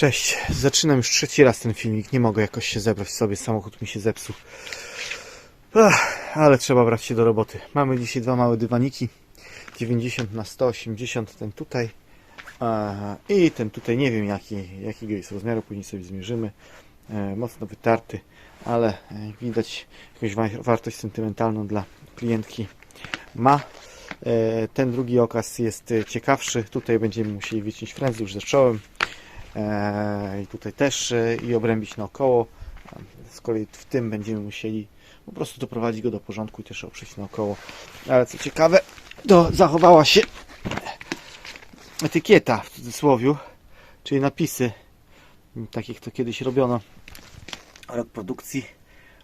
Cześć, zaczynam już trzeci raz ten filmik. Nie mogę jakoś się zebrać sobie, samochód mi się zepsuł. Ach, ale trzeba brać się do roboty. Mamy dzisiaj dwa małe dywaniki. 90 na 180, ten tutaj. a, I ten tutaj, nie wiem jaki, jakiego jest rozmiaru, później sobie zmierzymy. E, mocno wytarty, ale e, widać jakąś wa- wartość sentymentalną dla klientki ma. E, ten drugi okaz jest e, ciekawszy. Tutaj będziemy musieli wyciąć frędzle, już zacząłem. E, I tutaj też e, i obrębić naokoło. Z kolei w tym będziemy musieli po prostu doprowadzić go do porządku i też oprzeć naokoło. Ale co ciekawe, to zachowała się etykieta w cudzysłowie, czyli napisy, tak jak to kiedyś robiono. Rok produkcji,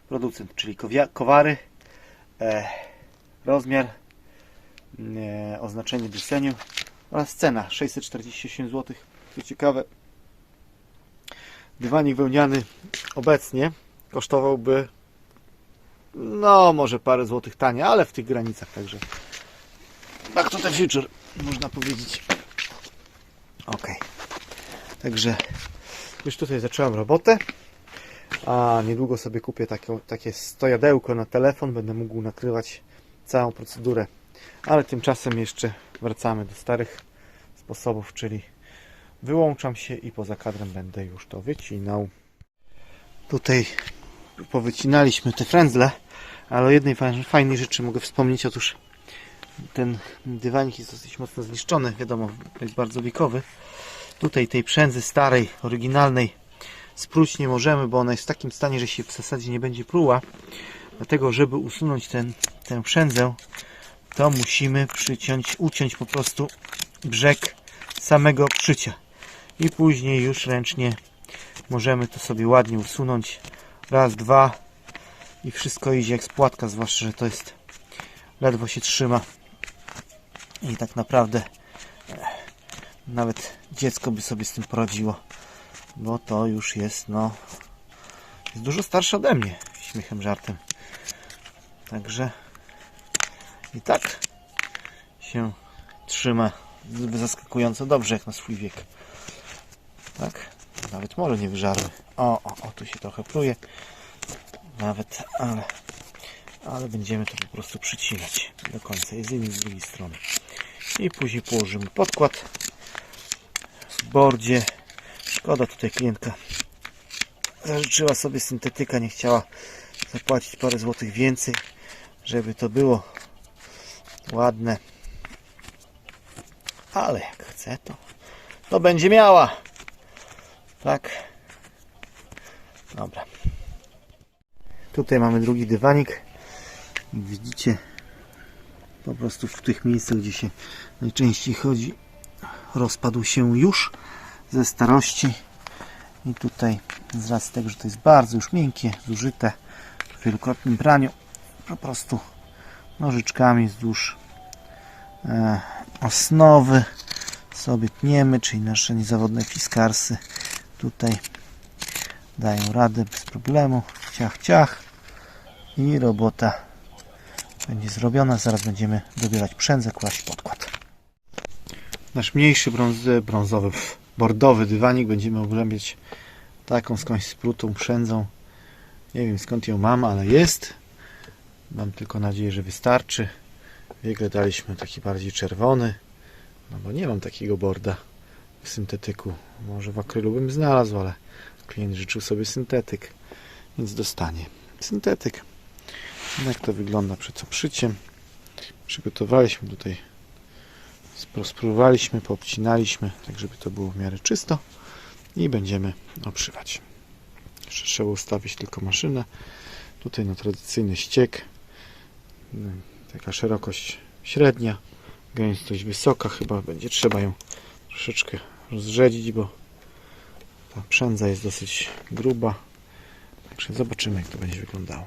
producent, czyli kowary, e, rozmiar, e, oznaczenie deseniu oraz cena 648 zł. Co ciekawe, dywanik wełniany obecnie kosztowałby no może parę złotych taniej, ale w tych granicach także. Back to the future można powiedzieć. Ok także już tutaj zacząłem robotę a niedługo sobie kupię takie, takie stojadełko na telefon będę mógł nakrywać całą procedurę. Ale tymczasem jeszcze wracamy do starych sposobów czyli wyłączam się i poza kadrem będę już to wycinał. Tutaj powycinaliśmy te frędzle, ale o jednej fa- fajnej rzeczy mogę wspomnieć. Otóż ten dywanik jest dosyć mocno zniszczony, wiadomo, jest bardzo wiekowy. Tutaj tej przędzy starej, oryginalnej spróć nie możemy, bo ona jest w takim stanie, że się w zasadzie nie będzie pruła. Dlatego, żeby usunąć ten, tę przędzę, to musimy przyciąć, uciąć po prostu brzeg samego przycia i później już ręcznie możemy to sobie ładnie usunąć. Raz, dwa. I wszystko idzie jak z płatka, zwłaszcza, że to jest ledwo się trzyma. I tak naprawdę e, nawet dziecko by sobie z tym poradziło bo to już jest no jest dużo starsze ode mnie śmiechem, żartem. Także i tak się trzyma zaskakująco dobrze jak na swój wiek tak? Nawet może nie wyżarły. O, o, o, tu się trochę pruje. Nawet, ale, ale będziemy to po prostu przycinać do końca. I z jednej z drugiej strony. I później położymy podkład w bordzie. Szkoda tutaj klientka zażyczyła sobie syntetyka, nie chciała zapłacić parę złotych więcej, żeby to było ładne. Ale jak chce to, to będzie miała. Tak. Dobra. Tutaj mamy drugi dywanik. Widzicie, po prostu w tych miejscach, gdzie się najczęściej chodzi, rozpadł się już ze starości. I tutaj z racji tego, że to jest bardzo już miękkie, zużyte w wielokrotnym praniu, po prostu nożyczkami wzdłuż e, osnowy sobie tniemy, czyli nasze niezawodne fiskarsy tutaj dają radę bez problemu. Ciach, ciach i robota będzie zrobiona. Zaraz będziemy dobierać przędzę, kłaść podkład. Nasz mniejszy brązy, brązowy, bordowy dywanik będziemy obrębiać taką skądś sprutą przędzą. Nie wiem skąd ją mam, ale jest. Mam tylko nadzieję, że wystarczy. Wiegle daliśmy taki bardziej czerwony, no bo nie mam takiego borda syntetyku. Może w akrylu bym znalazł, ale klient życzył sobie syntetyk, więc dostanie syntetyk. Jak to wygląda przed oprzyciem? Przygotowaliśmy tutaj, spróbowaliśmy, poobcinaliśmy, tak żeby to było w miarę czysto i będziemy oprzywać. Jeszcze trzeba ustawić tylko maszynę. Tutaj na tradycyjny ściek. Taka szerokość średnia, gęstość wysoka, chyba będzie trzeba ją troszeczkę rozrzedzić, bo ta przędza jest dosyć gruba. Także zobaczymy, jak to będzie wyglądało.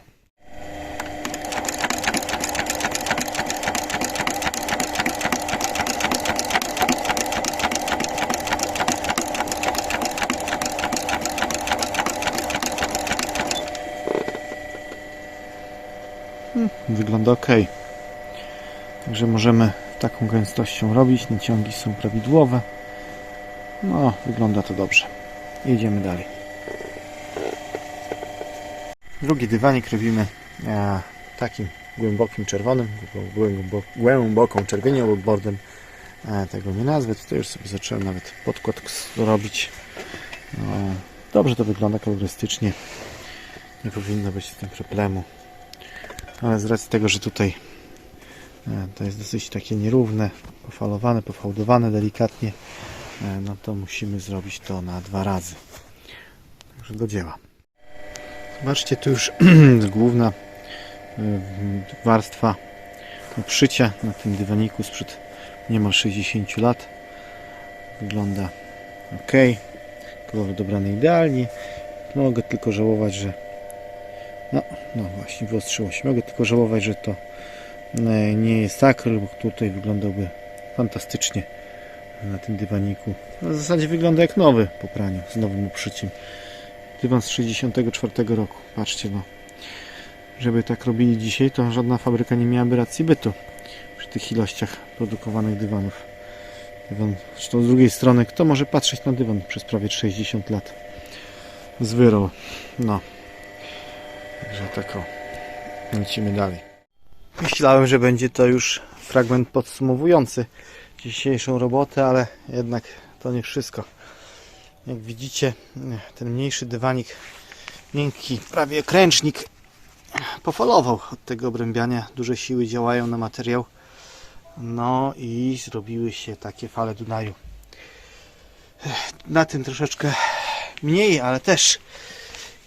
Hmm, Wygląda ok. Także możemy taką gęstością robić. Naciągi są prawidłowe. No, wygląda to dobrze. i idziemy dalej. Drugi dywanik robimy e, takim głębokim czerwonym, głęboką czerwienią boardem. E, tego nie nazwę, tutaj już sobie zacząłem nawet podkład robić. No, dobrze to wygląda kolorystycznie. Nie powinno być z tym problemu. Ale z racji tego, że tutaj e, to jest dosyć takie nierówne, pofalowane, pofałdowane delikatnie, e, no to musimy zrobić to na dwa razy. Także do dzieła. Zobaczcie, tu już główna y, warstwa obszycia na tym dywaniku sprzed niemal 60 lat. Wygląda ok. Kolor dobrany idealnie. Mogę tylko żałować, że no, no właśnie, wyostrzyło się. Mogę tylko żałować, że to e, nie jest akryl, bo tutaj wyglądałby fantastycznie na tym dywaniku. No, w zasadzie wygląda jak nowy po praniu, z nowym obszyciem. Dywan z 64 roku. Patrzcie no. Żeby tak robili dzisiaj, to żadna fabryka nie miałaby racji bytu przy tych ilościach produkowanych dywanów. Dywan, zresztą z drugiej strony, kto może patrzeć na dywan przez prawie 60 lat? Z wyrol. No. Także tak o. Lecimy dalej. Myślałem, że będzie to już fragment podsumowujący dzisiejszą robotę, ale jednak to nie wszystko. Jak widzicie, ten mniejszy dywanik, miękki, prawie kręcznik, pofalował od tego obrębiania. Duże siły działają na materiał. No i zrobiły się takie fale Dunaju. Na tym troszeczkę mniej, ale też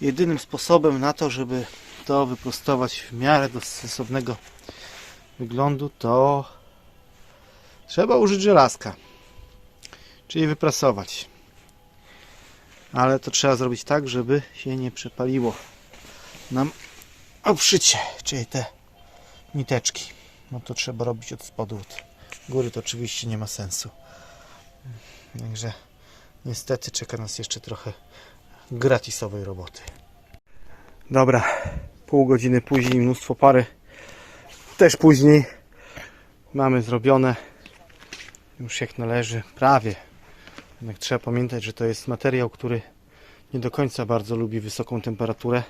jedynym sposobem na to, żeby to wyprostować w miarę do sensownego wyglądu, to trzeba użyć żelazka. Czyli wyprasować ale to trzeba zrobić tak, żeby się nie przepaliło nam obszycie, czyli te niteczki. No to trzeba robić od spodu, od góry to oczywiście nie ma sensu. Także niestety czeka nas jeszcze trochę gratisowej roboty. Dobra, pół godziny później, mnóstwo pary. Też później mamy zrobione już jak należy, prawie jednak trzeba pamiętać, że to jest materiał, który nie do końca bardzo lubi wysoką temperaturę.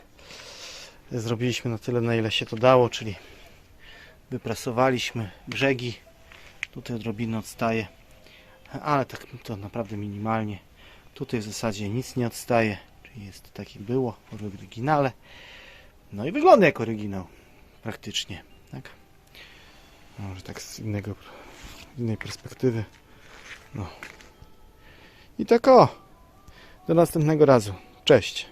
Zrobiliśmy na tyle, na ile się to dało, czyli wyprasowaliśmy brzegi. Tutaj odrobinę odstaje, ale tak to naprawdę minimalnie. Tutaj w zasadzie nic nie odstaje, czyli jest tak jak było w oryginale. No i wygląda jak oryginał, praktycznie. Tak? Może tak z innego, innej perspektywy. No, i tak o. Do następnego razu. Cześć.